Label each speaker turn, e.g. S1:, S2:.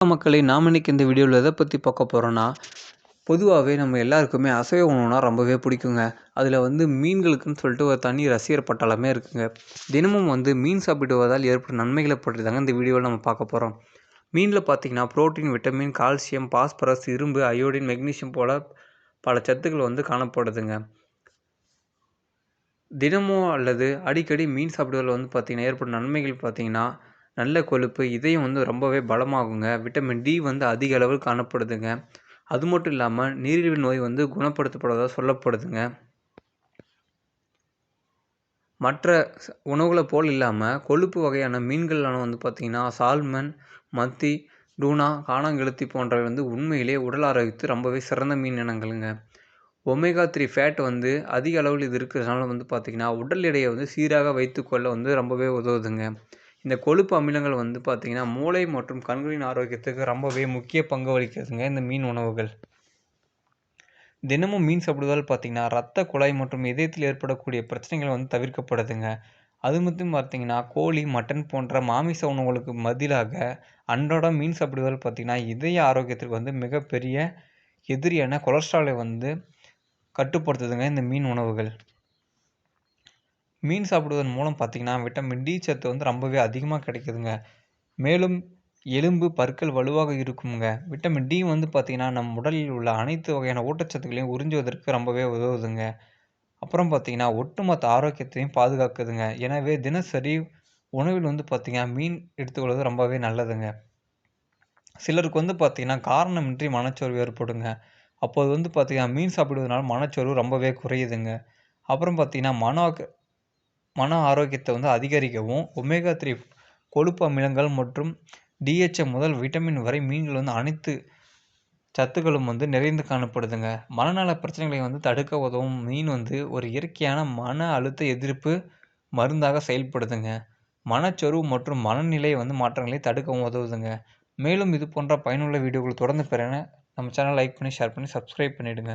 S1: மக்களை நாம் இன்னைக்கு இந்த வீடியோவில் எதை பற்றி பார்க்க போகிறோன்னா பொதுவாகவே நம்ம எல்லாருக்குமே அசைவ உணவுனா ரொம்பவே பிடிக்குங்க. அதில் வந்து மீன்களுக்குன்னு சொல்லிட்டு ஒரு தனி ரசிகர் பட்டாளமே இருக்குங்க. தினமும் வந்து மீன் சாப்பிடுவதால் ஏற்படும் நன்மைகளை பற்றி தாங்க இந்த வீடியோவில் நம்ம பார்க்க போகிறோம் மீனில் பார்த்தீங்கன்னா புரோட்டீன் விட்டமின் கால்சியம் பாஸ்பரஸ் இரும்பு அயோடின் மெக்னீஷியம் போல் பல சத்துக்கள் வந்து காணப்படுதுங்க. தினமும் அல்லது அடிக்கடி மீன் சாப்பிடுவதில் வந்து பார்த்திங்கன்னா ஏற்படும் நன்மைகள் பார்த்திங்கன்னா நல்ல கொழுப்பு இதயம் வந்து ரொம்பவே பலமாகுங்க. விட்டமின் டி வந்து அதிக அளவில் காணப்படுதுங்க. அது மட்டும் இல்லாமல் நீரிழிவு நோய் வந்து குணப்படுத்தப்படுவதாக சொல்லப்படுதுங்க. மற்ற உணவுகளை போல் இல்லாமல் கொழுப்பு வகையான மீன்கள்லாம் வந்து பார்த்திங்கன்னா சால்மன் மத்தி டூனா காணாங்கெழுத்தி போன்றவை வந்து உண்மையிலேயே உடல் ஆரோக்கியத்து ரொம்பவே சிறந்த மீன் இனங்களுங்க. ஒமேகா த்ரீ ஃபேட் வந்து அதிக அளவில் இது இருக்கிறதுனால வந்து பார்த்திங்கன்னா உடல் எடையை வந்து சீராக வைத்துக்கொள்ள வந்து ரொம்பவே உதவுதுங்க. இந்த கொழுப்பு அமிலங்கள் வந்து பார்த்திங்கன்னா மூளை மற்றும் கண்களின் ஆரோக்கியத்துக்கு ரொம்பவே முக்கிய பங்கு வகிக்கிறதுங்க இந்த மீன் உணவுகள். தினமும் மீன் சாப்பிடுவதால் பார்த்திங்கன்னா ரத்த குழாய் மற்றும் இதயத்தில் ஏற்படக்கூடிய பிரச்சனைகள் வந்து தவிர்க்கப்படுதுங்க. அது மட்டும் பார்த்திங்கன்னா கோழி மட்டன் போன்ற மாமிச உணவுகளுக்கு பதிலாக அன்றாடம் மீன் சாப்பிடுவதால் பார்த்திங்கன்னா இதய ஆரோக்கியத்திற்கு வந்து மிகப்பெரிய எதிரியான கொலஸ்ட்ராலை வந்து கட்டுப்படுத்துதுங்க இந்த மீன் உணவுகள். மீன் சாப்பிடுவதன் மூலம் பார்த்திங்கன்னா விட்டமின் டி சத்து வந்து ரொம்பவே அதிகமாக கிடைக்குதுங்க. மேலும் எலும்பு பற்கள் வலுவாக இருக்குங்க. விட்டமின் டி வந்து பார்த்திங்கன்னா நம் உடலில் உள்ள அனைத்து வகையான ஊட்டச்சத்துக்களையும் உறிஞ்சுவதற்கு ரொம்பவே உதவுதுங்க. அப்புறம் பார்த்திங்கன்னா ஒட்டுமொத்த ஆரோக்கியத்தையும் பாதுகாக்குதுங்க. எனவே தினசரி உணவில் வந்து பார்த்திங்கன்னா மீன் எடுத்துக்கொள்வது ரொம்பவே நல்லதுங்க. சிலருக்கு வந்து பார்த்திங்கன்னா காரணமின்றி மனச்சோர்வு ஏற்படுங்க. அப்போது வந்து பார்த்திங்கன்னா மீன் சாப்பிடுவதனால மனச்சோர்வு ரொம்பவே குறையுதுங்க. அப்புறம் பார்த்திங்கன்னா மன மன ஆரோக்கியத்தை வந்து அதிகரிக்கவும் ஒமேகா த்ரீ கொழுப்பு அமிலங்கள் மற்றும் டிஹெச்எம் முதல் விட்டமின் வரை மீன்கள் வந்து அனைத்து சத்துக்களும் வந்து நிறைந்து காணப்படுதுங்க. மனநல பிரச்சனைகளை வந்து தடுக்க உதவும் மீன் வந்து ஒரு இயற்கையான மன அழுத்த எதிர்ப்பு மருந்தாக செயல்படுதுங்க. மனச்சொருவு மற்றும் மனநிலை வந்து மாற்றங்களை தடுக்கவும் உதவுதுங்க. மேலும் இது போன்ற பயனுள்ள வீடியோக்கள் தொடர்ந்து பெற நம்ம சேனல் லைக் பண்ணி ஷேர் பண்ணி சப்ஸ்கிரைப் பண்ணிவிடுங்க